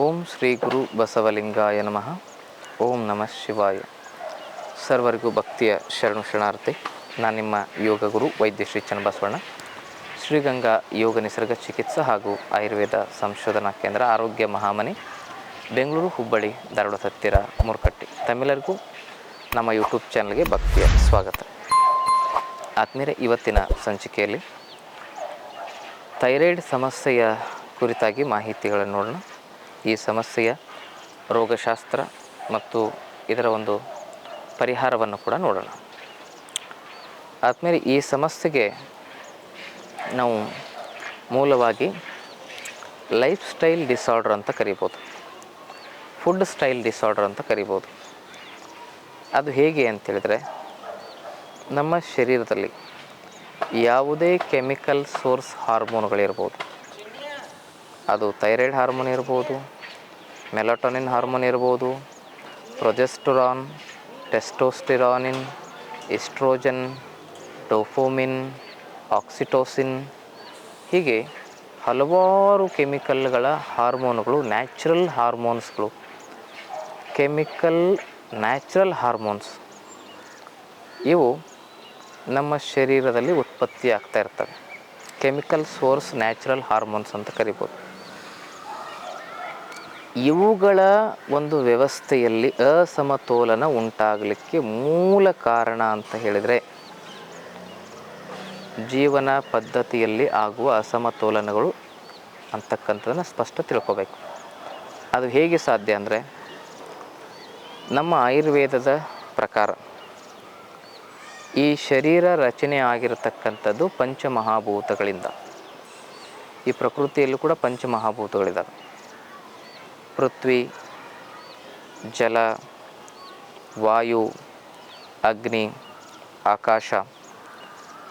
ಓಂ ಶ್ರೀ ಗುರು ಬಸವಲಿಂಗಾಯ ನಮಃ. ಓಂ ನಮಃ ಶಿವಾಯ. ಸರ್ವರಿಗೂ ಭಕ್ತಿಯ ಶರಣು ಶರಣಾರ್ಥಿ. ನಾನು ನಿಮ್ಮ ಯೋಗ ಗುರು ವೈದ್ಯ ಶ್ರೀ ಚನ್ನಬಸವಣ್ಣ. ಶ್ರೀಗಂಗಾ ಯೋಗ ನಿಸರ್ಗ ಚಿಕಿತ್ಸಾ ಹಾಗೂ ಆಯುರ್ವೇದ ಸಂಶೋಧನಾ ಕೇಂದ್ರ ಆರೋಗ್ಯ ಮಹಾಮನೆ, ಬೆಂಗಳೂರು ಹುಬ್ಬಳ್ಳಿ, ಧಾರವಾಡ ಹತ್ತಿರ ಮುರ್ಕಟ್ಟಿ. ತಮಿಳರಿಗೂ ನಮ್ಮ ಯೂಟ್ಯೂಬ್ ಚಾನಲ್ಗೆ ಭಕ್ತಿಯ ಸ್ವಾಗತ. ಆತ್ಮೀಯರೇ, ಇವತ್ತಿನ ಸಂಚಿಕೆಯಲ್ಲಿ ಥೈರಾಯ್ಡ್ ಸಮಸ್ಯೆಯ ಕುರಿತಾಗಿ ಮಾಹಿತಿಗಳನ್ನು ನೋಡೋಣ. ಈ ಸಮಸ್ಯೆಯ ರೋಗಶಾಸ್ತ್ರ ಮತ್ತು ಇದರ ಒಂದು ಪರಿಹಾರವನ್ನು ಕೂಡ ನೋಡೋಣ. ಆದಮೇಲೆ ಈ ಸಮಸ್ಯೆಗೆ ನಾವು ಮೂಲವಾಗಿ ಲೈಫ್ ಸ್ಟೈಲ್ ಡಿಸಾರ್ಡರ್ ಅಂತ ಕರಿಬೋದು. ಫುಡ್ ಸ್ಟೈಲ್ ಡಿಸಾರ್ಡರ್ ಅಂತ ಕರಿಬೋದು. ಅದು ಹೇಗೆ ಅಂತೇಳಿದರೆ ನಮ್ಮ ಶರೀರದಲ್ಲಿ ಯಾವುದೇ ಕೆಮಿಕಲ್ ಸೋರ್ಸ್ ಹಾರ್ಮೋನ್ಗಳಿರ್ಬೋದು. ಅದು ಥೈರಾಯ್ಡ್ ಹಾರ್ಮೋನ್ ಇರ್ಬೋದು, ಮೆಲಟೋನಿನ್ ಹಾರ್ಮೋನ್ ಇರ್ಬೋದು, ಪ್ರೊಜೆಸ್ಟರಾನ್, ಟೆಸ್ಟೋಸ್ಟಿರಾನಿನ್ ಇಸ್ಟ್ರೋಜನ್ ಡೋಫೋಮಿನ್, ಆಕ್ಸಿಟೋಸಿನ್ ಹೀಗೆ ಹಲವಾರು ಕೆಮಿಕಲ್ಗಳ ಹಾರ್ಮೋನುಗಳು, ನ್ಯಾಚುರಲ್ ಹಾರ್ಮೋನ್ಸ್ಗಳು, ಕೆಮಿಕಲ್ ನ್ಯಾಚುರಲ್ ಹಾರ್ಮೋನ್ಸ್ ಇವು ನಮ್ಮ ಶರೀರದಲ್ಲಿ ಉತ್ಪತ್ತಿ ಆಗ್ತಾ ಇರ್ತವೆ. ಕೆಮಿಕಲ್ ಸೋರ್ಸ್ ನ್ಯಾಚುರಲ್ ಹಾರ್ಮೋನ್ಸ್ ಅಂತ ಕರಿಬೋದು. ಇವುಗಳ ಒಂದು ವ್ಯವಸ್ಥೆಯಲ್ಲಿ ಅಸಮತೋಲನ ಉಂಟಾಗಲಿಕ್ಕೆ ಮೂಲ ಕಾರಣ ಅಂತ ಹೇಳಿದರೆ ಜೀವನ ಪದ್ಧತಿಯಲ್ಲಿ ಆಗುವ ಅಸಮತೋಲನಗಳು ಅಂತಕ್ಕಂಥದ್ದನ್ನು ಸ್ಪಷ್ಟ ತಿಳ್ಕೊಬೇಕು. ಅದು ಹೇಗೆ ಸಾಧ್ಯ ಅಂದರೆ ನಮ್ಮ ಆಯುರ್ವೇದದ ಪ್ರಕಾರ ಈ ಶರೀರ ರಚನೆ ಆಗಿರತಕ್ಕಂಥದ್ದು ಪಂಚಮಹಾಭೂತಗಳಿಂದ. ಈ ಪ್ರಕೃತಿಯಲ್ಲೂ ಕೂಡ ಪಂಚಮಹಾಭೂತಗಳಿದ್ದಾವೆ ಪೃಥ್ವಿ, ಜಲ, ವಾಯು, ಅಗ್ನಿ, ಆಕಾಶ.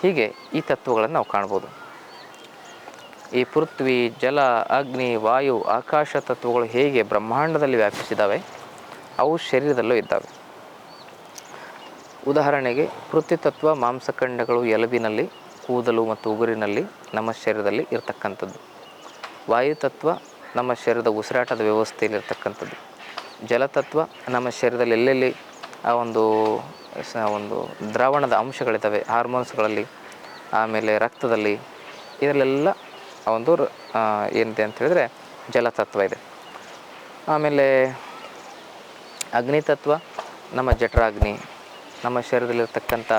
ಹೀಗೆ ಈ ತತ್ವಗಳನ್ನು ನಾವು ಕಾಣ್ಬೋದು. ಈ ಪೃಥ್ವಿ, ಜಲ, ಅಗ್ನಿ, ವಾಯು, ಆಕಾಶ ತತ್ವಗಳು ಹೇಗೆ ಬ್ರಹ್ಮಾಂಡದಲ್ಲಿ ವ್ಯಾಪಿಸಿದ್ದಾವೆ, ಅವು ಶರೀರದಲ್ಲೂ ಇದ್ದಾವೆ. ಉದಾಹರಣೆಗೆ, ಪೃಥ್ವಿ ತತ್ವ ಮಾಂಸಖಂಡಗಳು ಎಲುಬಿನಲ್ಲಿ, ಕೂದಲು ಮತ್ತು ಉಗುರಿನಲ್ಲಿ ನಮ್ಮ ಶರೀರದಲ್ಲಿ ಇರತಕ್ಕಂಥದ್ದು. ವಾಯು ತತ್ವ ನಮ್ಮ ಶರೀರದ ಉಸಿರಾಟದ ವ್ಯವಸ್ಥೆಯಲ್ಲಿ ಇರ್ತಕ್ಕಂಥದ್ದು ಜಲತತ್ವ ನಮ್ಮ ಶರೀರದಲ್ಲಿ ಎಲ್ಲೆಲ್ಲಿ ಆ ಒಂದು ಒಂದು ದ್ರಾವಣದ ಅಂಶಗಳಿದ್ದಾವೆ, ಹಾರ್ಮೋನ್ಸ್ಗಳಲ್ಲಿ, ಆಮೇಲೆ ರಕ್ತದಲ್ಲಿ, ಇದರಲ್ಲೆಲ್ಲ ಒಂದು ಏನಿದೆ ಅಂತ ಹೇಳಿದ್ರೆ ಜಲತತ್ವ ಇದೆ. ಆಮೇಲೆ ಅಗ್ನಿತತ್ವ ನಮ್ಮ ಜಠರಾಗ್ನಿ, ನಮ್ಮ ಶರೀರದಲ್ಲಿರ್ತಕ್ಕಂಥ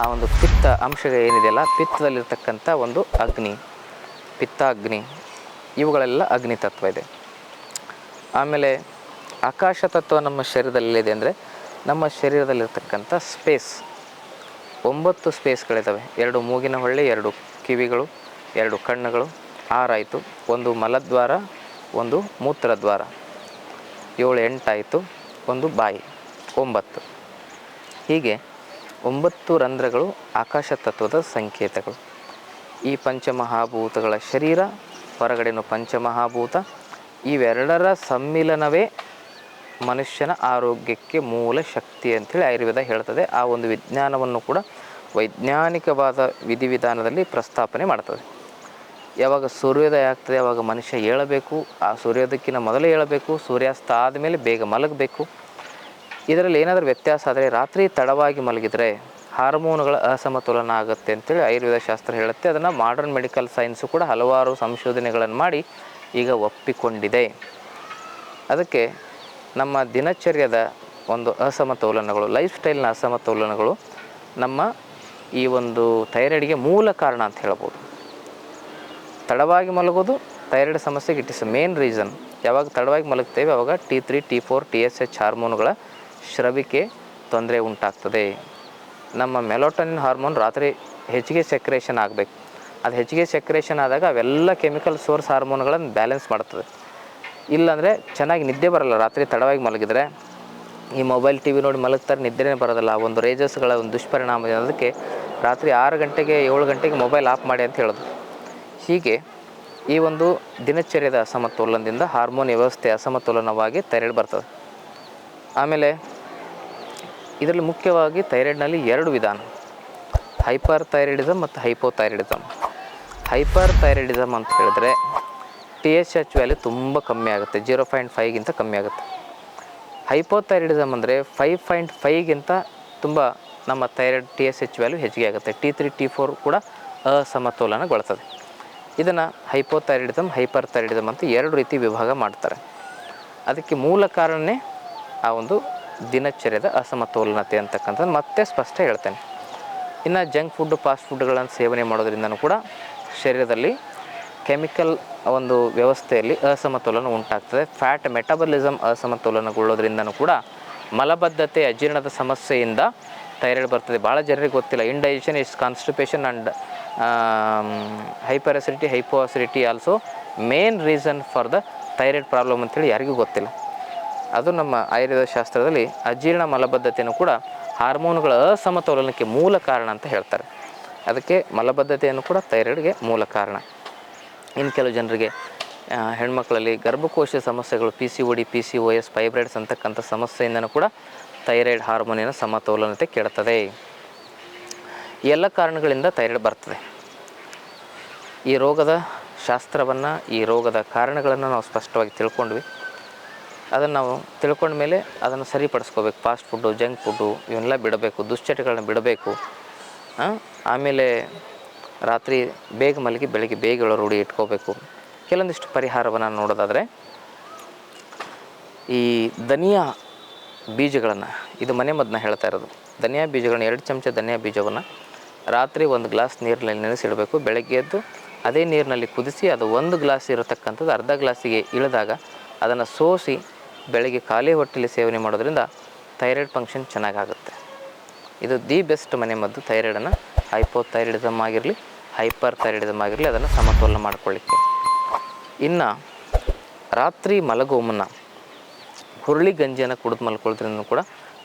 ಆ ಒಂದು ಪಿತ್ತ ಅಂಶ ಏನಿದೆಯಲ್ಲ ಪಿತ್ತದಲ್ಲಿರ್ತಕ್ಕಂಥ ಒಂದು ಅಗ್ನಿ, ಪಿತ್ತಾಗ್ನಿ ಇವುಗಳೆಲ್ಲ ಅಗ್ನಿ ತತ್ವ ಇದೆ. ಆಮೇಲೆ ಆಕಾಶ ತತ್ವ ನಮ್ಮ ಶರೀರದಲ್ಲಿದೆ ಅಂದರೆ ನಮ್ಮ ಶರೀರದಲ್ಲಿರ್ತಕ್ಕಂಥ ಸ್ಪೇಸ್ ಒಂಬತ್ತು ಸ್ಪೇಸ್ಗಳಿದ್ದಾವೆ ಎರಡು ಮೂಗಿನ ಹೊಳ್ಳಿ, ಎರಡು ಕಿವಿಗಳು, ಎರಡು ಕಣ್ಣುಗಳು ಆರಾಯಿತು ಒಂದು ಮಲದ್ವಾರ, ಒಂದು ಮೂತ್ರದ್ವಾರ. ಏಳು ಎಂಟಾಯಿತು. ಒಂದು ಬಾಯಿ, ಒಂಬತ್ತು. ಹೀಗೆ ಒಂಬತ್ತು ರಂಧ್ರಗಳು ಆಕಾಶ ತತ್ವದ ಸಂಕೇತಗಳು. ಈ ಪಂಚಮಹಾಭೂತಗಳ ಶರೀರ ಹೊರಗಡೆನು ಪಂಚಮಹಾಭೂತ. ಇವೆರಡರ ಸಮ್ಮಿಲನವೇ ಮನುಷ್ಯನ ಆರೋಗ್ಯಕ್ಕೆ ಮೂಲ ಶಕ್ತಿ ಅಂಥೇಳಿ ಆಯುರ್ವೇದ ಹೇಳ್ತದೆ. ಆ ಒಂದು ವಿಜ್ಞಾನವನ್ನು ಕೂಡ ವೈಜ್ಞಾನಿಕವಾದ ವಿಧಿವಿಧಾನದಲ್ಲಿ ಪ್ರಸ್ತಾಪನೆ ಮಾಡ್ತದೆ. ಯಾವಾಗ ಸೂರ್ಯೋದಯ ಆಗ್ತದೆ, ಯಾವಾಗ ಮನುಷ್ಯ ಏಳಬೇಕು, ಆ ಸೂರ್ಯೋದಯಕ್ಕಿಂತ ಮೊದಲೇ ಏಳಬೇಕು, ಸೂರ್ಯಾಸ್ತ ಆದಮೇಲೆ ಬೇಗ ಮಲಗಬೇಕು. ಇದರಲ್ಲಿ ಏನಾದರೂ ವ್ಯತ್ಯಾಸ ಆದರೆ ರಾತ್ರಿ ತಡವಾಗಿ ಮಲಗಿದರೆ ಹಾರ್ಮೋನುಗಳ ಅಸಮತೋಲನ ಆಗುತ್ತೆ ಅಂತೇಳಿ ಆಯುರ್ವೇದ ಶಾಸ್ತ್ರ ಹೇಳುತ್ತೆ. ಅದನ್ನು ಮಾಡರ್ನ್ ಮೆಡಿಕಲ್ ಸೈನ್ಸು ಕೂಡ ಹಲವಾರು ಸಂಶೋಧನೆಗಳನ್ನು ಮಾಡಿ ಈಗ ಒಪ್ಪಿಕೊಂಡಿದೆ. ಅದಕ್ಕೆ ನಮ್ಮ ದಿನಚರ್ಯದ ಒಂದು ಅಸಮತೋಲನಗಳು ಲೈಫ್ ಸ್ಟೈಲ್ನ ಅಸಮತೋಲನಗಳು ನಮ್ಮ ಈ ಒಂದು ಥೈರಾಯ್ಡ್ಗೆ ಮೂಲ ಕಾರಣ ಅಂತ ಹೇಳ್ಬೋದು. ತಡವಾಗಿ ಮಲಗೋದು ಥೈರಾಯ್ಡ್ ಸಮಸ್ಯೆಗೆ ಇಟ್ ಇಸ್ ಮೇನ್ ರೀಸನ್ ಯಾವಾಗ ತಡವಾಗಿ ಮಲಗ್ತೇವೆ, ಅವಾಗ T three T four T S H ಹಾರ್ಮೋನುಗಳ ಶ್ರವಿಕೆ ತೊಂದರೆ ಉಂಟಾಗ್ತದೆ. ನಮ್ಮ ಮೆಲೋಟನಿನ್ ಹಾರ್ಮೋನ್ ರಾತ್ರಿ ಹೆಚ್ಚಿಗೆ ಸೆಕ್ರೇಷನ್ ಆಗಬೇಕು. ಅದು ಹೆಚ್ಚಿಗೆ ಸೆಕ್ರೇಷನ್ ಆದಾಗ ಅವೆಲ್ಲ ಕೆಮಿಕಲ್ ಸೋರ್ಸ್ ಹಾರ್ಮೋನ್ಗಳನ್ನು ಬ್ಯಾಲೆನ್ಸ್ ಮಾಡ್ತದೆ. ಇಲ್ಲಾಂದರೆ ಚೆನ್ನಾಗಿ ನಿದ್ದೆ ಬರಲ್ಲ, ರಾತ್ರಿ ತಡವಾಗಿ ಮಲಗಿದರೆ. ಈ ಮೊಬೈಲ್ ಟಿ ವಿ ನೋಡಿ ಮಲಗ್ತಾರೆ, ನಿದ್ದೆನೇ ಬರೋದಿಲ್ಲ. ಒಂದು ರೇಜಸ್ಗಳ ಒಂದು ದುಷ್ಪರಿಣಾಮ ಅದಕ್ಕೆ ರಾತ್ರಿ ಆರು ಗಂಟೆಗೆ, ಏಳು ಗಂಟೆಗೆ ಮೊಬೈಲ್ ಆಫ್ ಮಾಡಿ ಅಂತ ಹೇಳೋದು. ಹೀಗೆ ಈ ಒಂದು ದಿನಚರ್ಯದ ಅಸಮತೋಲನದಿಂದ ಹಾರ್ಮೋನ್ ವ್ಯವಸ್ಥೆ ಅಸಮತೋಲನವಾಗಿ ತೆರಳಿ ಬರ್ತದೆ. ಆಮೇಲೆ ಇದರಲ್ಲಿ ಮುಖ್ಯವಾಗಿ ಥೈರಾಯ್ಡ್ನಲ್ಲಿ ಎರಡು ವಿಧಾನ. ಹೈಪರ್ ಥೈರಾಯ್ಡಿಸಮ್ ಮತ್ತು ಹೈಪೋಥೈರಾಯ್ಡಿಸಮ್ ಹೈಪರ್ ಥೈರಾಯ್ಡಿಸಮ್ ಅಂತ ಹೇಳಿದ್ರೆ ಟಿ ಎಚ್ ಎಚ್ ವ್ಯಾಲ್ಯೂ ತುಂಬ ಕಮ್ಮಿ ಆಗುತ್ತೆ, ಜೀರೋ ಪಾಯಿಂಟ್ ಫೈವ್ಗಿಂತ ಕಮ್ಮಿ ಆಗುತ್ತೆ. ಹೈಪೋಥೈರಿಡಿಸಮ್ ಅಂದರೆ ಫೈವ್ ಪಾಯಿಂಟ್ ಫೈವ್ಗಿಂತ ತುಂಬ ನಮ್ಮ thyroid T S H value ಹೆಚ್ಚಿಗೆ ಆಗುತ್ತೆ ಟಿ ತ್ರೀ ಟಿ ಫೋರ್ ಕೂಡ ಅಸಮತೋಲನಗೊಳ್ತದೆ. ಇದನ್ನು ಹೈಪೋಥೈರಿಡಿಸಮ್ ಹೈಪರ್ ಥೈರಾಯ್ಡಿಸಮ್ ಅಂತ ಎರಡು ರೀತಿ ವಿಭಾಗ ಮಾಡ್ತಾರೆ. ಅದಕ್ಕೆ ಮೂಲ ಕಾರಣನೇ ಆ ಒಂದು ದಿನಚರ್ಯದ ಅಸಮತೋಲನತೆ ಅಂತಕ್ಕಂಥದ್ದು ಮತ್ತೆ ಸ್ಪಷ್ಟ ಹೇಳ್ತೇನೆ. ಇನ್ನು ಜಂಕ್ ಫುಡ್ ಫಾಸ್ಟ್ ಫುಡ್ಗಳನ್ನು ಸೇವನೆ ಮಾಡೋದ್ರಿಂದನೂ ಕೂಡ ಶರೀರದಲ್ಲಿ ಕೆಮಿಕಲ್ ಒಂದು ವ್ಯವಸ್ಥೆಯಲ್ಲಿ ಅಸಮತೋಲನ ಉಂಟಾಗ್ತದೆ. ಫ್ಯಾಟ್ ಮೆಟಬಲಿಸಮ್ ಅಸಮತೋಲನಗೊಳ್ಳೋದ್ರಿಂದನೂ ಕೂಡ ಮಲಬದ್ಧತೆ, ಅಜೀರ್ಣದ ಸಮಸ್ಯೆಯಿಂದ ಥೈರಾಯ್ಡ್ ಬರ್ತದೆ. ಭಾಳ ಜನರಿಗೆ ಗೊತ್ತಿಲ್ಲ. Indigestion is constipation and hyperacidity hypoacidity also main reason for the thyroid problem ಅಂತೇಳಿ ಯಾರಿಗೂ ಗೊತ್ತಿಲ್ಲ. ಅದು ನಮ್ಮ ಆಯುರ್ವೇದ ಶಾಸ್ತ್ರದಲ್ಲಿ ಅಜೀರ್ಣ ಮಲಬದ್ಧತೆಯನ್ನು ಕೂಡ ಹಾರ್ಮೋನುಗಳ ಅಸಮತೋಲನಕ್ಕೆ ಮೂಲ ಕಾರಣ ಅಂತ ಹೇಳ್ತಾರೆ. ಅದಕ್ಕೆ ಮಲಬದ್ಧತೆಯನ್ನು ಕೂಡ ಥೈರಾಯ್ಡ್ಗೆ ಮೂಲ ಕಾರಣ. ಇನ್ನು ಕೆಲವು ಜನರಿಗೆ ಹೆಣ್ಮಕ್ಳಲ್ಲಿ ಗರ್ಭಕೋಶ ಸಮಸ್ಯೆಗಳು P C O D P C O S fibroids ಅಂತಕ್ಕಂಥ ಸಮಸ್ಯೆಯಿಂದನೂ ಕೂಡ ಥೈರಾಯ್ಡ್ ಹಾರ್ಮೋನಿನ ಸಮತೋಲನತೆ ಕೆಡುತ್ತದೆ. ಎಲ್ಲ ಕಾರಣಗಳಿಂದ ಥೈರಾಯ್ಡ್ ಬರ್ತದೆ. ಈ ರೋಗದ ಶಾಸ್ತ್ರವನ್ನು, ಈ ರೋಗದ ಕಾರಣಗಳನ್ನು ನಾವು ಸ್ಪಷ್ಟವಾಗಿ ತಿಳ್ಕೊಂಡ್ವಿ. ಅದನ್ನು ನಾವು ತಿಳ್ಕೊಂಡ ಮೇಲೆ ಅದನ್ನು ಸರಿಪಡಿಸ್ಕೋಬೇಕು. ಫಾಸ್ಟ್ ಫುಡ್ಡು ಜಂಕ್ ಫುಡ್ಡು ಇವನ್ನೆಲ್ಲ ಬಿಡಬೇಕು. ದುಶ್ಚಟಗಳನ್ನ ಬಿಡಬೇಕು? ಆಮೇಲೆ ರಾತ್ರಿ ಬೇಗ ಮಲಗಿ ಬೆಳಗ್ಗೆ ಬೇಗ ಏಳೋ ರೂಢಿ ಇಟ್ಕೋಬೇಕು. ಕೆಲವೊಂದಿಷ್ಟು ಪರಿಹಾರವನ್ನು ನೋಡೋದಾದರೆ ಈ ಧನಿಯಾ ಬೀಜಗಳನ್ನು, ಇದು ಮನೆ ಮದ್ದನ್ನ ಹೇಳ್ತಾ ಇರೋದು. ಧನಿಯಾ ಬೀಜಗಳನ್ನ ಎರಡು ಚಮಚ ಧನಿಯಾ ಬೀಜವನ್ನು ರಾತ್ರಿ ಒಂದು ಗ್ಲಾಸ್ ನೀರಿನಲ್ಲಿ ನೆನೆಸಿಡಬೇಕು. ಬೆಳಗ್ಗೆ ಎದ್ದು ಅದೇ ನೀರಿನಲ್ಲಿ ಕುದಿಸಿ ಅದು ಒಂದು ಗ್ಲಾಸ್ ಇರತಕ್ಕಂಥದ್ದು ಅರ್ಧ ಗ್ಲಾಸಿಗೆ ಇಳಿದಾಗ ಅದನ್ನು ಸೋಸಿ ಬೆಳಗ್ಗೆ ಖಾಲಿ ಹೊಟ್ಟೆಲಿ ಸೇವನೆ ಮಾಡೋದ್ರಿಂದ ಥೈರಾಯ್ಡ್ ಫಂಕ್ಷನ್ ಚೆನ್ನಾಗಾಗುತ್ತೆ. ಇದು ದಿ ಬೆಸ್ಟ್ ಮನೆ ಮದ್ದು ಥೈರಾಯ್ಡನ್ನು ಹೈಪೋಥೈರಿಡಿಸಮ್ ಆಗಿರಲಿ ಹೈಪರ್ ಥೈರಾಯ್ಡಿಸಮ್ ಆಗಿರಲಿ, ಅದನ್ನು ಸಮತೋಲನ ಮಾಡ್ಕೊಳ್ಳಿಕ್ಕೆ. ಇನ್ನು ರಾತ್ರಿ ಮಲಗುವ ಮುನ್ನ ಹುರುಳಿ ಗಂಜಿಯನ್ನು ಕುಡಿದು ಮಲ್ಕೊಳ್ಳೋದ್ರಿಂದ ಕೂಡ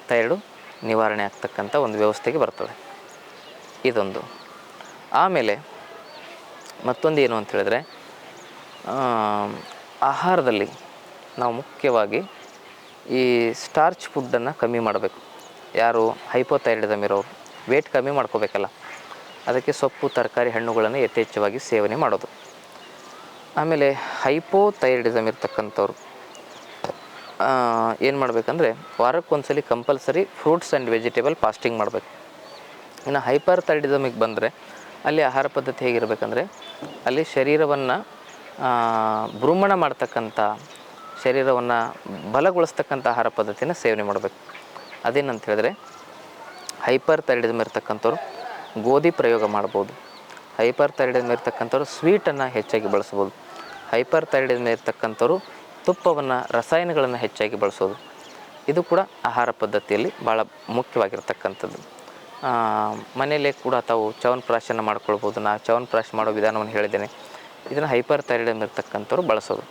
ಥೈರಾಯ್ಡು ನಿವಾರಣೆ ಆಗ್ತಕ್ಕಂಥ ಒಂದು ವ್ಯವಸ್ಥೆಗೆ ಬರ್ತದೆ ಇದೊಂದು. ಆಮೇಲೆ ಮತ್ತೊಂದು ಏನು ಅಂತ ಹೇಳಿದ್ರೆ ಆಹಾರದಲ್ಲಿ ನಾವು ಮುಖ್ಯವಾಗಿ ಈ ಸ್ಟಾರ್ಚ್ ಫುಡ್ಡನ್ನು ಕಮ್ಮಿ ಮಾಡಬೇಕು. ಯಾರು ಹೈಪೋಥೈರಿಡಿಸಮ್ ಇರೋರು ವೇಟ್ ಕಮ್ಮಿ ಮಾಡ್ಕೋಬೇಕಲ್ಲ, ಅದಕ್ಕೆ ಸೊಪ್ಪು, ತರಕಾರಿ, ಹಣ್ಣುಗಳನ್ನು ಯಥೇಚ್ಛವಾಗಿ ಸೇವನೆ ಮಾಡೋದು. ಆಮೇಲೆ ಹೈಪೋಥೈರಾಯ್ಡಿಸಮ್ ಇರ್ತಕ್ಕಂಥವ್ರು ಏನು ಮಾಡಬೇಕಂದ್ರೆ ವಾರಕ್ಕೊಂದ್ಸಲಿ compulsory fruits and vegetable fasting ಮಾಡಬೇಕು. ಇನ್ನು ಹೈಪರ್ ಥೈರಾಯ್ಡಿಸಮಿಗೆ ಬಂದರೆ ಅಲ್ಲಿ ಆಹಾರ ಪದ್ಧತಿ ಹೇಗಿರಬೇಕಂದ್ರೆ ಅಲ್ಲಿ ಶರೀರವನ್ನು ಭ್ರೂಮಣ ಮಾಡ್ತಕ್ಕಂಥ ಶರೀರವನ್ನು ಬಲಗೊಳಿಸ್ತಕ್ಕಂಥ ಆಹಾರ ಪದ್ಧತಿಯನ್ನು ಸೇವನೆ ಮಾಡಬೇಕು. ಅದೇನಂತ ಹೇಳಿದ್ರೆ, ಹೈಪರ್ ಥೈರಾಯ್ಡಿಸಮ್ ಇರ್ತಕ್ಕಂಥವ್ರು ಗೋಧಿ ಪ್ರಯೋಗ ಮಾಡ್ಬೋದು. ಹೈಪರ್ ಥೈರಾಯ್ಡಿಸಮ್ ಇರ್ತಕ್ಕಂಥವ್ರು ಸ್ವೀಟನ್ನು ಹೆಚ್ಚಾಗಿ ಬಳಸ್ಬೋದು. ಹೈಪರ್ ಥೈರಾಯ್ಡಿಸಮ್ ಇರ್ತಕ್ಕಂಥವ್ರು ತುಪ್ಪವನ್ನು, ರಸಾಯನಗಳನ್ನು ಹೆಚ್ಚಾಗಿ ಬಳಸೋದು. ಇದು ಕೂಡ ಆಹಾರ ಪದ್ಧತಿಯಲ್ಲಿ ಭಾಳ ಮುಖ್ಯವಾಗಿರ್ತಕ್ಕಂಥದ್ದು. ಮನೆಯಲ್ಲೇ ಕೂಡ ತಾವು ಚವನಪ್ರಾಶನ ಮಾಡ್ಕೊಳ್ಬೋದು ನಾ ಚವನಪ್ರಾಶ ಮಾಡೋ ವಿಧಾನವನ್ನು ಹೇಳಿದ್ದೇನೆ. ಇದನ್ನು ಹೈಪರ್ ಥೈರಿಡಮ್ ಇರ್ತಕ್ಕಂಥವ್ರು ಬಳಸೋದು.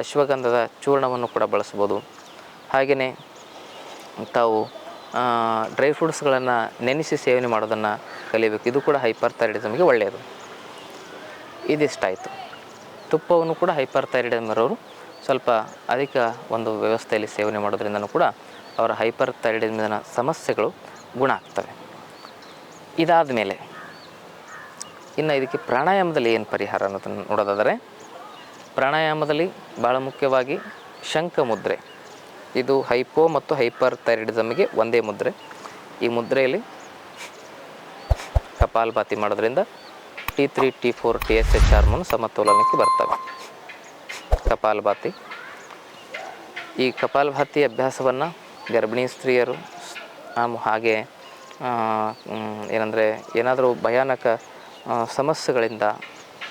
ಅಶ್ವಗಂಧದ ಚೂರ್ಣವನ್ನು ಕೂಡ ಬಳಸ್ಬೋದು ಹಾಗೆಯೇ ತಾವು ಡ್ರೈ ಫ್ರೂಟ್ಸ್ಗಳನ್ನು ನೆನೆಸಿ ಸೇವನೆ ಮಾಡೋದನ್ನು ಕಲಿಬೇಕು ಇದು ಕೂಡ ಹೈಪರ್ ಥೈರಾಯ್ಡಿಸಮ್ಗೆ ಒಳ್ಳೆಯದು. ಇದಿಷ್ಟಾಯಿತು. ತುಪ್ಪವನ್ನು ಕೂಡ ಹೈಪರ್ ಥೈರಾಯ್ಡಿಸಮ್ ಇರೋರು ಸ್ವಲ್ಪ ಅಧಿಕ ಒಂದು ವ್ಯವಸ್ಥೆಯಲ್ಲಿ ಸೇವನೆ ಮಾಡೋದ್ರಿಂದನೂ ಕೂಡ ಅವರ ಹೈಪರ್ ಥೈರಿಡಿಸಮ್ನ ಸಮಸ್ಯೆಗಳು ಗುಣ ಆಗ್ತವೆ. ಇದಾದ ಮೇಲೆ ಇನ್ನು ಇದಕ್ಕೆ ಪ್ರಾಣಾಯಾಮದಲ್ಲಿ ಏನು ಪರಿಹಾರ ಅನ್ನೋದನ್ನು ನೋಡೋದಾದರೆ ಪ್ರಾಣಾಯಾಮದಲ್ಲಿ ಭಾಳ ಮುಖ್ಯವಾಗಿ ಶಂಖ ಮುದ್ರೆ. ಇದು ಹೈಪೋ ಮತ್ತು ಹೈಪರ್ ಥೈರಿಡಿಸಮ್ಗೆ ಒಂದೇ ಮುದ್ರೆ. ಈ ಮುದ್ರೆಯಲ್ಲಿ ಕಪಾಲಭಾತಿ ಮಾಡೋದ್ರಿಂದ T three, T four, T S H hormone ಸಮತೋಲನಕ್ಕೆ ಬರ್ತವೆ. ಕಪಾಲಭಾತಿ ಈ ಕಪಾಲಭಾತಿ ಅಭ್ಯಾಸವನ್ನು ಗರ್ಭಿಣಿ ಸ್ತ್ರೀಯರು ಹಾಗೆ ಏನಂದರೆ ಏನಾದರೂ ಭಯಾನಕ ಸಮಸ್ಯೆಗಳಿಂದ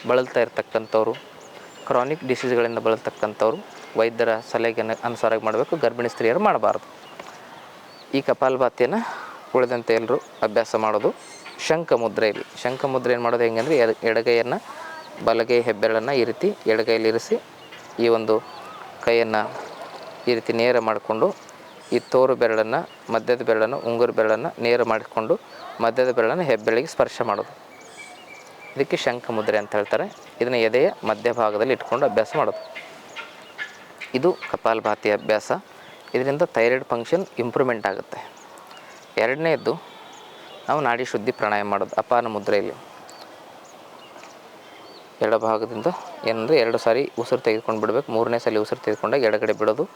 ಬಳಲ್ತಾ ಇರ್ತಕ್ಕಂಥವ್ರು ಕ್ರಾನಿಕ್ ಡಿಸೀಸ್ಗಳಿಂದ ಬಳಲ್ತಕ್ಕಂಥವ್ರು ವೈದ್ಯರ ಸಲಹೆಗೆ ಅನುಸಾರವಾಗಿ ಮಾಡಬೇಕು, ಗರ್ಭಿಣಿ ಸ್ತ್ರೀಯರು ಮಾಡಬಾರ್ದು. ಈ ಕಪಾಲಭಾತಿಯನ್ನು ಉಳಿದಂತೆ ಎಲ್ಲರೂ ಅಭ್ಯಾಸ ಮಾಡೋದು ಶಂಖ ಮುದ್ರೆಯಲ್ಲಿ ಶಂಖ ಮುದ್ರೆ ಏನು ಮಾಡೋದು ಹೆಂಗಂದರೆ ಎಡ ಎಡಗೈಯನ್ನು ಬಲಗೈ ಹೆಬ್ಬೆರಳನ್ನು ಈ ರೀತಿ ಎಡಗೈಯಲ್ಲಿ ಇರಿಸಿ ಈ ಒಂದು ಕೈಯನ್ನು ಈ ರೀತಿ ನೇರ ಮಾಡಿಕೊಂಡು ಈ ತೋರು ಬೆರಳನ್ನು, ಮಧ್ಯದ ಬೆರಳನ್ನು, ಉಂಗುರು ಬೆರಳನ್ನು ನೇರ ಮಾಡಿಕೊಂಡು ಮಧ್ಯದ ಬೆರಳನ್ನು ಹೆಬ್ಬೆರಳಿಗೆ ಸ್ಪರ್ಶ ಮಾಡೋದು. ಇದಕ್ಕೆ ಶಂಖ ಮುದ್ರೆ ಅಂತ ಹೇಳ್ತಾರೆ. ಇದನ್ನು ಎದೆಯ ಮಧ್ಯಭಾಗದಲ್ಲಿ ಇಟ್ಕೊಂಡು ಅಭ್ಯಾಸ ಮಾಡೋದು. ಇದು ಕಪಾಲಭಾತಿ ಅಭ್ಯಾಸ. ಇದರಿಂದ ಥೈರಾಯ್ಡ್ ಫಂಕ್ಷನ್ ಇಂಪ್ರೂವ್ಮೆಂಟ್ ಆಗುತ್ತೆ. ಎರಡನೇದ್ದು, ನಾವು ನಾಡಿ ಶುದ್ಧಿ ಪ್ರಾಣಾಯಾಮ ಮಾಡೋದು, ಅಪಾನ ಮುದ್ರೆಯಲ್ಲಿ. ಎಡಭಾಗದಿಂದ ಏನಂದರೆ ಎರಡು ಸಾರಿ ಉಸಿರು ತೆಗೆದುಕೊಂಡು ಬಿಡಬೇಕು. ಮೂರನೇ ಸಲ ಉಸಿರು ತೆಗೆದುಕೊಂಡಾಗ ಎಡಗಡೆ ಬಿಡೋದು.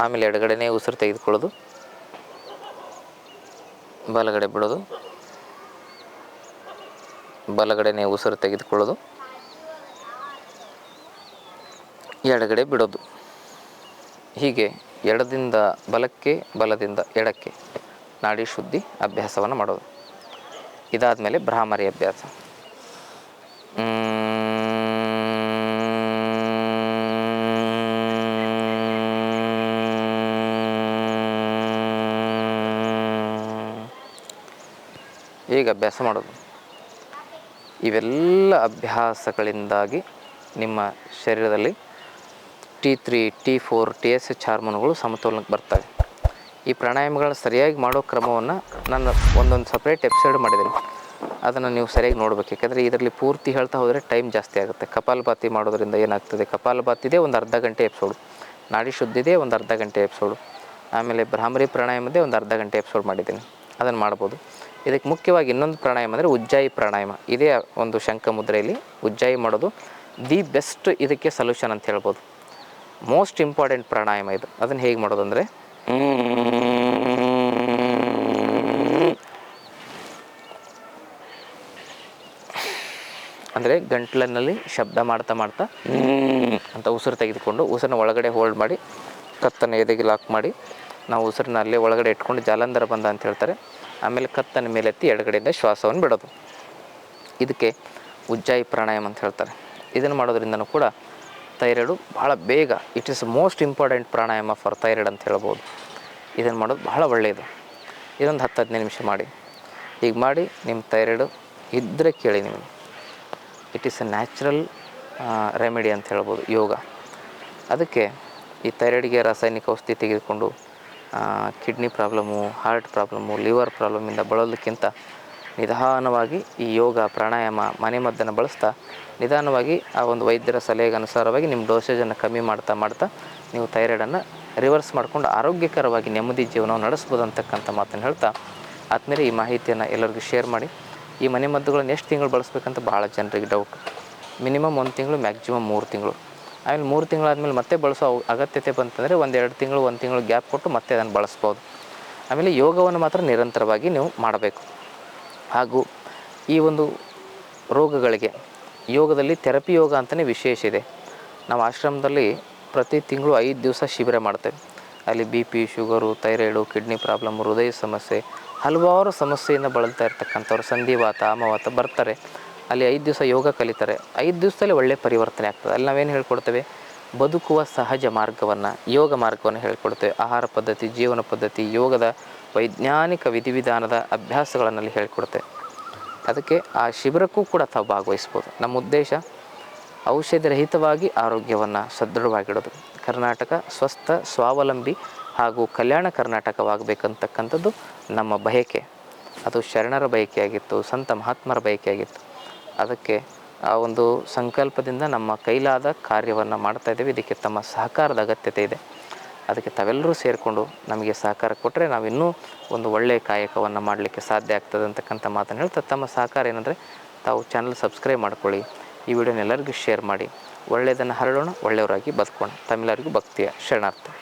ಆಮೇಲೆ ಎಡಗಡೆನೇ ಉಸಿರು ತೆಗೆದುಕೊಳ್ಳೋದು. ಬಲಗಡೆ ಬಿಡೋದು. ಬಲಗಡೆನೇ ಉಸಿರು ತೆಗೆದುಕೊಳ್ಳೋದು. ಎಡಗಡೆ ಬಿಡೋದು. ಹೀಗೆ ಎಡದಿಂದ ಬಲಕ್ಕೆ, ಬಲದಿಂದ ಎಡಕ್ಕೆ ನಾಡಿ ಶುದ್ಧಿ ಅಭ್ಯಾಸವನ್ನು ಮಾಡೋದು. ಇದಾದ ಮೇಲೆ ಭ್ರಾಮರಿ ಅಭ್ಯಾಸ. ಈಗ ಅಭ್ಯಾಸ ಮಾಡೋದು. ಇವೆಲ್ಲ ಅಭ್ಯಾಸಗಳಿಂದಾಗಿ ನಿಮ್ಮ ಶರೀರದಲ್ಲಿ T three T four T S H ಹಾರ್ಮೋನ್ಗಳು ಸಮತೋಲನಕ್ಕೆ ಬರ್ತವೆ. ಈ ಪ್ರಾಣಾಯಾಮಗಳನ್ನ ಸರಿಯಾಗಿ ಮಾಡೋ ಕ್ರಮವನ್ನು ನಾನು ಒಂದೊಂದು ಸಪ್ರೇಟ್ ಎಪಿಸೋಡ್ ಮಾಡಿದ್ದೀನಿ. ಅದನ್ನು ನೀವು ಸರಿಯಾಗಿ ನೋಡ್ಬೇಕು. ಯಾಕಂದರೆ ಇದರಲ್ಲಿ ಪೂರ್ತಿ ಹೇಳ್ತಾ ಹೋದರೆ ಟೈಮ್ ಜಾಸ್ತಿ ಆಗುತ್ತೆ. ಕಪಾಲಭಾತಿ ಮಾಡೋದ್ರಿಂದ ಏನಾಗ್ತದೆ? ಕಪಾಲಭಾತಿದೆ ಒಂದು ಅರ್ಧ ಗಂಟೆ ಎಪಿಸೋಡು ನಾಡಿ ಶುದ್ಧಿದೆ ಒಂದು ಅರ್ಧ ಗಂಟೆ ಎಪಿಸೋಡು ಆಮೇಲೆ ಭ್ರಾಮರಿ ಪ್ರಾಣಾಯಾಮದೇ ಒಂದು ಅರ್ಧ ಗಂಟೆ ಎಪಿಸೋಡ್ ಮಾಡಿದ್ದೀನಿ. ಅದನ್ನು ಮಾಡ್ಬೋದು. ಇದಕ್ಕೆ ಮುಖ್ಯವಾಗಿ ಇನ್ನೊಂದು ಪ್ರಾಣಾಯಾಮ ಅಂದರೆ ಉಜ್ಜಾಯಿ ಪ್ರಾಣಾಯಾಮ. ಇದೇ ಒಂದು ಶಂಖ ಮುದ್ರೆಯಲ್ಲಿ ಉಜ್ಜಾಯಿ ಮಾಡೋದು ದಿ ಬೆಸ್ಟ್ ಇದಕ್ಕೆ ಸೊಲ್ಯೂಷನ್ ಅಂತ ಹೇಳ್ಬೋದು. ಮೋಸ್ಟ್ ಇಂಪಾರ್ಟೆಂಟ್ ಪ್ರಾಣಾಯಾಮ ಇದು. ಅದನ್ನು ಹೇಗೆ ಮಾಡೋದು ಅಂದರೆ ಅಂದರೆ ಗಂಟ್ಲಿನಲ್ಲಿ ಶಬ್ದ ಮಾಡ್ತಾ ಮಾಡ್ತಾ ಅಂತ ಉಸಿರು ತೆಗೆದುಕೊಂಡು ಉಸಿರನ್ನ ಒಳಗಡೆ ಹೋಲ್ಡ್ ಮಾಡಿ, ಕತ್ತನ್ನು ಎದೆಗೆ ಲಾಕ್ ಮಾಡಿ, ನಾವು ಉಸಿರನ್ನ ಅಲ್ಲೇ ಒಳಗಡೆ ಇಟ್ಕೊಂಡು ಜಾಲಂಧರ ಬಂದ ಅಂತ ಹೇಳ್ತಾರೆ. ಆಮೇಲೆ ಕತ್ತನ ಮೇಲೆತ್ತಿ ಎಡಗಡೆಯಿಂದ ಶ್ವಾಸವನ್ನು ಬಿಡೋದು. ಇದಕ್ಕೆ ಉಜ್ಜಾಯಿ ಪ್ರಾಣಾಯಾಮ ಅಂತ ಹೇಳ್ತಾರೆ. ಇದನ್ನು ಮಾಡೋದ್ರಿಂದನೂ ಕೂಡ ಥೈರಾಯ್ಡು ಭಾಳ ಬೇಗ it is most important pranayama for thyroid ಅಂತ ಹೇಳ್ಬೋದು. ಇದನ್ನು ಮಾಡೋದು ಬಹಳ ಒಳ್ಳೆಯದು. ಇದೊಂದು ಹತ್ತು ಹದಿನೈದು ನಿಮಿಷ ಮಾಡಿ. ಈಗ ಮಾಡಿ ನಿಮ್ಮ ಥೈರಾಯ್ಡು ಇದ್ದರೆ ಕೇಳಿ ನಿಮಗೆ. It is a natural remedy ಅಂತ ಹೇಳ್ಬೋದು ಯೋಗ. ಅದಕ್ಕೆ ಈ ಥೈರಾಯ್ಡ್ಗೆ ರಾಸಾಯನಿಕ ಔಷಧಿ ತೆಗೆದುಕೊಂಡು kidney problem heart problem liver ಪ್ರಾಬ್ಲಮ್ಮಿಂದ ಬಳಲೋದಕ್ಕಿಂತ ನಿಧಾನವಾಗಿ ಈ ಯೋಗ ಪ್ರಾಣಾಯಾಮ ಮನೆಮದ್ದನ್ನು ಬಳಸ್ತಾ ನಿಧಾನವಾಗಿ ಆ ಒಂದು ವೈದ್ಯರ ಸಲಹೆಗೆ ಅನುಸಾರವಾಗಿ ನಿಮ್ಮ ಡೋಸೇಜನ್ನು ಕಮ್ಮಿ ಮಾಡ್ತಾ ಮಾಡ್ತಾ ನೀವು ಥೈರಾಯ್ಡನ್ನು ರಿವರ್ಸ್ ಮಾಡಿಕೊಂಡು ಆರೋಗ್ಯಕರವಾಗಿ ನೆಮ್ಮದಿ ಜೀವನವನ್ನು ನಡೆಸ್ಬೋದು ಅಂತಕ್ಕಂಥ ಮಾತನ್ನು ಹೇಳ್ತಾ ಆದಮೇಲೆ ಈ ಮಾಹಿತಿಯನ್ನು ಎಲ್ಲರಿಗೂ ಶೇರ್ ಮಾಡಿ. ಈ ಮನೆಮದ್ದುಗಳನ್ನು ಎಷ್ಟು ತಿಂಗಳು ಬಳಸ್ಬೇಕಂತ ಭಾಳ ಜನರಿಗೆ ಡೌಟ್ ಮಿನಿಮಮ್ ಒಂದು ತಿಂಗಳು ಮ್ಯಾಕ್ಸಿಮಮ್ ಮೂರು ತಿಂಗಳು. ಆಮೇಲೆ ಮೂರು ತಿಂಗಳಾದಮೇಲೆ ಮತ್ತೆ ಬಳಸೋ ಅಗತ್ಯತೆ ಬಂತಂದರೆ ಒಂದು ಎರಡು ತಿಂಗಳು, ಒಂದು ತಿಂಗಳು ಗ್ಯಾಪ್ ಕೊಟ್ಟು ಮತ್ತೆ ಅದನ್ನು ಬಳಸ್ಬೋದು. ಆಮೇಲೆ ಯೋಗವನ್ನು ಮಾತ್ರ ನಿರಂತರವಾಗಿ ನೀವು ಮಾಡಬೇಕು. ಹಾಗೂ ಈ ಒಂದು ರೋಗಗಳಿಗೆ, ಯೋಗದಲ್ಲಿ ಥೆರಪಿ ಯೋಗ ಅಂತಲೇ ವಿಶೇಷ ಇದೆ. ನಾವು ಆಶ್ರಮದಲ್ಲಿ ಪ್ರತಿ ತಿಂಗಳು ಐದು ದಿವಸ ಶಿಬಿರ ಮಾಡ್ತೇವೆ. ಅಲ್ಲಿ B P, sugar, thyroid, kidney problem, ಹೃದಯ ಸಮಸ್ಯೆ, ಹಲವಾರು ಸಮಸ್ಯೆಯಿಂದ ಬಳಲ್ತಾ ಇರ್ತಕ್ಕಂಥವ್ರು, ಸಂಧಿವಾತ ಆಮವಾತ ಬರ್ತಾರೆ. ಅಲ್ಲಿ ಐದು ದಿವಸ ಯೋಗ ಕಲಿತಾರೆ. ಐದು ದಿವಸದಲ್ಲಿ ಒಳ್ಳೆಯ ಪರಿವರ್ತನೆ ಆಗ್ತದೆ. ಅಲ್ಲಿ ನಾವೇನು ಹೇಳ್ಕೊಡ್ತೇವೆ? ಬದುಕುವ ಸಹಜ ಮಾರ್ಗವನ್ನು, ಯೋಗ ಮಾರ್ಗವನ್ನು ಹೇಳ್ಕೊಡ್ತೇವೆ. ಆಹಾರ ಪದ್ಧತಿ, ಜೀವನ ಪದ್ಧತಿ, ಯೋಗದ ವೈಜ್ಞಾನಿಕ ವಿಧಿವಿಧಾನದ ಅಭ್ಯಾಸಗಳನ್ನಲ್ಲಿ ಹೇಳ್ಕೊಡ್ತೇವೆ. ಅದಕ್ಕೆ ಆ ಶಿಬಿರಕ್ಕೂ ಕೂಡ ತಾವು ಭಾಗವಹಿಸ್ಬೋದು. ನಮ್ಮ ಉದ್ದೇಶ ಔಷಧಿರಹಿತವಾಗಿ ಆರೋಗ್ಯವನ್ನು ಸದೃಢವಾಗಿಡೋದು. ಕರ್ನಾಟಕ ಸ್ವಸ್ಥ, ಸ್ವಾವಲಂಬಿ ಹಾಗೂ ಕಲ್ಯಾಣ ಕರ್ನಾಟಕವಾಗಬೇಕಂತಕ್ಕಂಥದ್ದು ನಮ್ಮ ಬಯಕೆ. ಅದು ಶರಣರ ಬಯಕೆಯಾಗಿತ್ತು, ಸಂತ ಮಹಾತ್ಮರ ಬಯಕೆಯಾಗಿತ್ತು. ಅದಕ್ಕೆ ಆ ಒಂದು ಸಂಕಲ್ಪದಿಂದ ನಮ್ಮ ಕೈಲಾದ ಕಾರ್ಯವನ್ನು ಮಾಡ್ತಾ ಇದ್ದೇವೆ. ಇದಕ್ಕೆ ತಮ್ಮ ಸಹಕಾರದ ಅಗತ್ಯತೆ ಇದೆ. ಅದಕ್ಕೆ ತಾವೆಲ್ಲರೂ ಸೇರಿಕೊಂಡು ನಮಗೆ ಸಹಕಾರ ಕೊಟ್ಟರೆ ನಾವು ಇನ್ನೂ ಒಂದು ಒಳ್ಳೆಯ ಕಾಯಕವನ್ನು ಮಾಡಲಿಕ್ಕೆ ಸಾಧ್ಯ ಆಗ್ತದೆ ಅಂತಕ್ಕಂಥ ಮಾತನ್ನು ಹೇಳ್ತಾ ತಮ್ಮ ಸಹಕಾರ ಏನಂದರೆ ತಾವು ಚಾನಲ್ ಸಬ್ಸ್ಕ್ರೈಬ್ ಮಾಡ್ಕೊಳ್ಳಿ, ಈ ವಿಡಿಯೋನ ಎಲ್ಲರಿಗೂ ಶೇರ್ ಮಾಡಿ, ಒಳ್ಳೆಯದನ್ನು ಹರಡೋಣ, ಒಳ್ಳೆಯವರಾಗಿ ಬದುಕೋಣ. ತಮ್ಮೆಲ್ಲರಿಗೂ ಭಕ್ತಿಯ ಶರಣಾರ್ಥಿ.